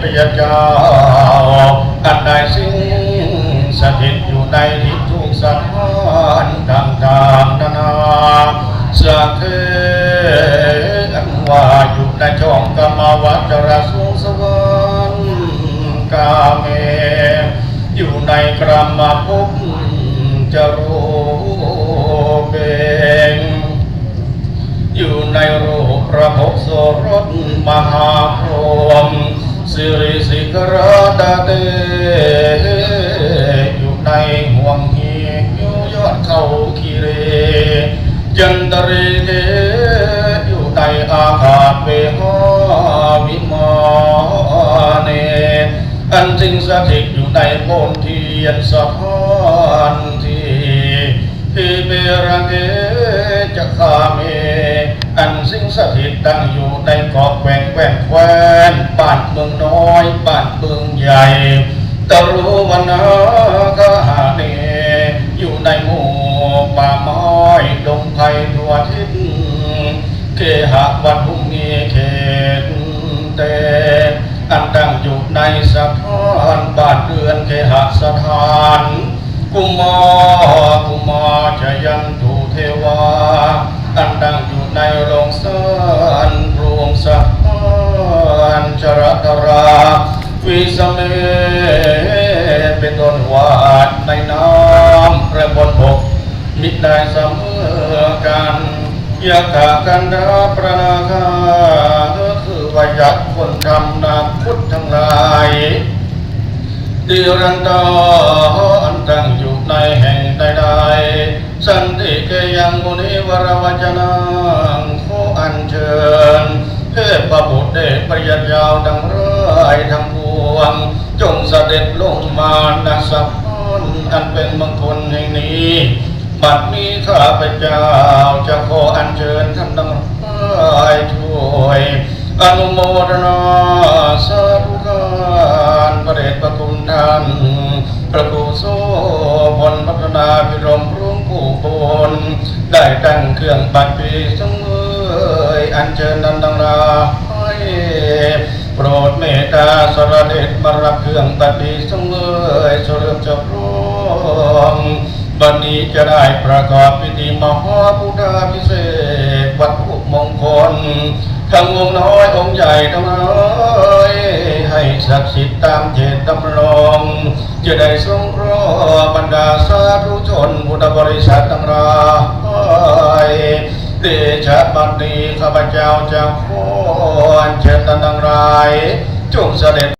พยเจ้าอันใดสิ่งสถิตอยู่ในทิศทุกสถานต่างๆนานาสักเทอันว่าอยู่ในช่องกรรมวัจรสุงสวรรค์กาเม อยู่ในกรรมภพจะรู้เบงอยู่ในรูปประภพโสรสมหาพรหม สิริสิกราดาเดอยู่ในห่วงเหีอยู่ยอดเขาคีเรจันตรีเทอยู่ในอาคาเปหาวิมานเนอันสิ่งสถิตอยู่ในโพนเทียนสะพาน สิ่ตั้งอยู่ในเกาะแหวนแหวนแควนบ้านเมืองน้อยบ้านเมืองใหญ่ตะรู้วันนาคาหาเนอยู่ในหมู่ป่าไม้ดงไผ่ทั่วทิศเคหะวัดหุ่งเงเขตเตอันตั้งอยู่ในสถานบ้านเรือนเคหสถาน กุมารกุมารชยันตุเทวา สเมเป็นต้นวาดในน้ำประบนบกมิได้เสมอกันยากากันดาประนาคาคือวายักคนทำนาพุทธทั้งหลายดิรันดาอันตั้งอยู่ในแห่งใดๆสันติเกยังมุนิวรวจนังขออัญเชิญเทพบุตรเดชปริยญาวดังเร้อยทั้ง จงเสด็จลงมาณสัพพน อันเป็นมงคลแห่งนี้ บัดนี้ข้าพเจ้าจะขออัญเชิญท่านทั้งหลายช่วยอนุโมทนาสาธุการประเดชประคุณท่านพระกุศลพัฒนาพิรมรุ่งผู้บนได้ตั้งเครื่องบัตรปีสงเอยอัญเชิญนันดังราให้โปรดเมตตาสรเดชมารับเครื่องบัตรปีสงเอยเฉลิมฉลอ งบัดนี้จะได้ประกอบพิธีมหาพุทธาพิเศษวัตถุมงคล ทั้งองค์น้อยองค์ใหญ่ทั้งน้อยให้ศักดิ์สิทธิ์ตามเจตดำรงจะได้ทรงรอบรรดาสาธุชนพุทธบริษัททั้งหลายเดชะบัดนี้ข้าพเจ้าจะขอเชิญท่านทั้งหลายจงเสด็จ